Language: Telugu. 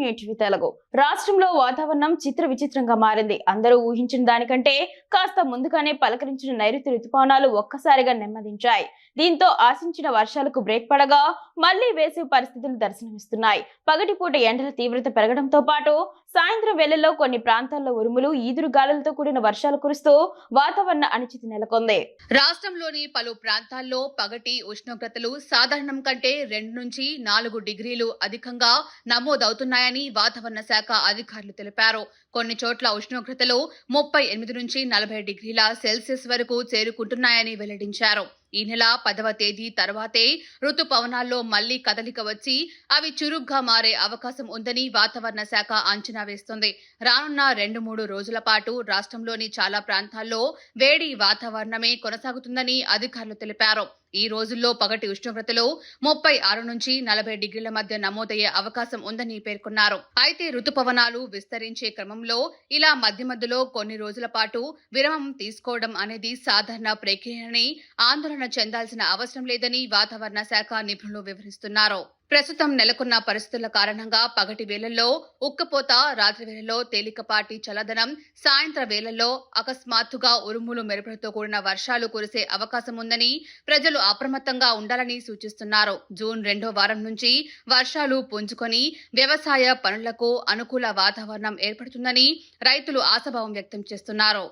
న్యూటివి తెలుగు. రాష్ట్రంలో వాతావరణం చిత్ర విచిత్రంగా మారింది. అందరూ ఊహించిన దానికంటే కాస్త ముందుగానే పలకరించిన నైరుతి రుతుపవనాలు ఒక్కసారిగా నెమ్మదించాయి. దీంతో ఆశించిన వర్షాలకు బ్రేక్ పడగా మళ్ళీ వేసవి పరిస్థితులు దర్శనమిస్తున్నాయి. పగటిపూట ఎండల తీవ్రత పెరగడంతో పాటు సాయంత్రం వేళల్లో కొన్ని ప్రాంతాల్లో ఉరుములు ఈదురు గాలులతో కూడిన వర్షాలు కురుస్తూ వాతావరణ అనిశ్చితి నెలకొంది. రాష్ట్రంలోని పలు ప్రాంతాల్లో పగటి ఉష్ణోగ్రతలు సాధారణం కంటే రెండు నుంచి నాలుగు డిగ్రీలు అధికంగా నమోదవుతున్నాయని వాతావరణ శాఖ అధికారులు తెలిపారు. కొన్ని చోట్ల ఉష్ణోగ్రతలు ముప్పై ఎనిమిది నుంచి నలభై డిగ్రీల సెల్సియస్ వరకు చేరుకుంటున్నాయని వెల్లడించారు. ఈ నెల పదవ తేదీ తర్వాతే ఋతుపవనాల్లో మళ్ళీ కదలిక వచ్చి అవి చురుగ్గా మారే అవకాశం ఉందని వాతావరణ శాఖ అంచనా వేస్తోంది. రానున్న రెండు మూడు రోజుల పాటు రాష్ట్రంలోని చాలా ప్రాంతాల్లో వేడి వాతావరణమే కొనసాగుతుందని అధికారులు తెలిపారు. ఈ రోజుల్లో పగటి ఉష్ణోగ్రతలో ముప్పై ఆరు నుంచి నలభై డిగ్రీల మధ్య నమోదయ్యే అవకాశం ఉందని పేర్కొన్నారు. అయితే ఋతుపవనాలు విస్తరించే క్రమంలో ఇలా మధ్య మధ్యలో కొన్ని రోజుల పాటు విరామం తీసుకోవడం అనేది సాధారణ ప్రక్రియని ఆందోళన చెందాల్సిన అవసరం లేదని వాతావరణ శాఖ నిపుణులు వివరిస్తున్నారు. ప్రస్తుతం నెలకొన్న పరిస్థితుల కారణంగా పగటి వేళల్లో ఉక్కపోత రాత్రి వేళల్లో తేలికపాటి చల్లదనం సాయంత్ర వేళల్లో అకస్మాత్తుగా ఉరుములు మెరుపులతో కూడిన వర్షాలు కురిసే అవకాశం ఉందని ప్రజలు అప్రమత్తంగా ఉండాలని సూచిస్తున్నారు. జూన్ రెండో వారం నుంచి వర్షాలు పుంజుకొని వ్యవసాయ పనులకు అనుకూల వాతావరణం ఏర్పడుతుందని రైతులు ఆశాభావం వ్యక్తం చేస్తున్నారు.